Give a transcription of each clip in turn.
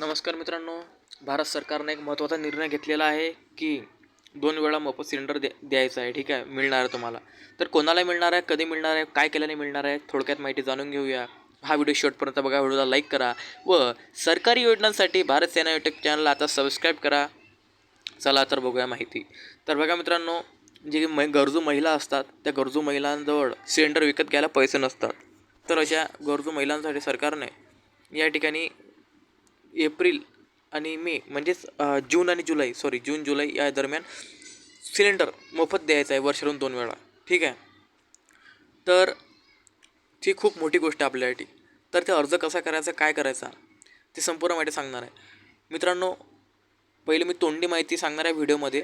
नमस्कार मित्रांनो भारत सरकारने एक महत्त्वाचा निर्णय घेतलेला आहे की दोन वेळा मोफत सिलेंडर द्या द्यायचा आहे ठीक आहे? मिळणार आहे तुम्हाला. तर कोणाला मिळणार आहे कधी मिळणार आहे काय केल्याने मिळणार आहे थोडक्यात माहिती जाणून घेऊया. हा व्हिडिओ शेवटपर्यंत बघा व्हिडिओला लाईक करा व सरकारी योजनांसाठी भारत सेना यूट्यूब चॅनलला आता सबस्क्राईब करा. चला तर बघूया माहिती. तर बघा मित्रांनो जे मै गरजू महिला असतात त्या गरजू महिलांजवळ सिलेंडर विकत घ्यायला पैसे नसतात. तर अशा गरजू महिलांसाठी सरकारने या ठिकाणी एप्रिल आणि मे म्हणजेच जून आणि जुलै सॉरी जून जुलै या दरम्यान सिलेंडर मोफत द्यायचं आहे वर्षातून दोन वेळा. ठीक आहे? तर ती खूप मोठी गोष्ट आहे आपल्यासाठी. तर ते अर्ज कसा करायचा काय करायचा ते संपूर्ण माहिती सांगणार आहे. मित्रांनो पहिले मी तोंडी माहिती सांगणार आहे व्हिडिओमध्ये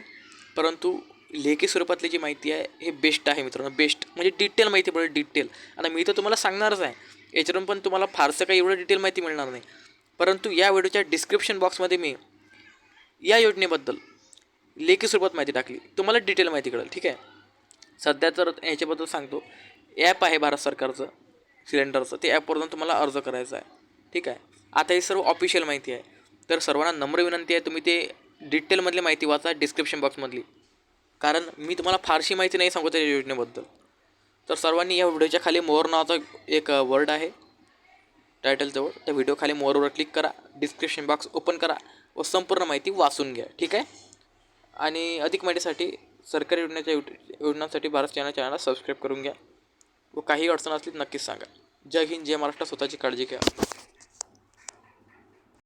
परंतु लेखी स्वरूपातली जी माहिती आहे हे बेस्ट आहे मित्रांनो. बेस्ट म्हणजे डिटेल माहिती पडेल डिटेल आणि मी तर तुम्हाला सांगणारच आहे. याच्यावरून पण तुम्हाला फारसं काही एवढं डिटेल माहिती मिळणार नाही. परंतु या व्हिडिओच्या डिस्क्रिप्शन बॉक्समध्ये मी या योजनेबद्दल लेखी स्वरूपात माहिती टाकली. तुम्हाला डिटेल माहिती कळेल ठीक आहे? सध्या तर याच्याबद्दल सांगतो. ॲप आहे भारत सरकारचं सिलेंडरचं ते ॲपवरून तुम्हाला अर्ज करायचा आहे ठीक आहे? आता ही सर्व ऑफिशियल माहिती आहे. तर सर्वांना नम्र विनंती आहे तुम्ही ते डिटेलमधली माहिती वाचा डिस्क्रिप्शन बॉक्समधली कारण मी तुम्हाला फारशी माहिती नाही सांगतो त्या योजनेबद्दल. तर सर्वांनी या व्हिडिओच्या खाली मोर नावाचा एक वर्ड आहे. टायटलजवळ. त्या व्हिडिओ खाली मोरवर क्लिक करा. डिस्क्रिप्शन बॉक्स ओपन करा व संपूर्ण माहिती वाचून घ्या. ठीक आहे? आणि अधिक माहितीसाठी सरकारी योजनेच्या युट- योजनांसाठी भारत चॅनल चॅनलला सबस्क्राईब करून घ्या. व काही अडचण असली नक्कीच सांगा. जय हिंद जय महाराष्ट्र. स्वतःची काळजी घ्या.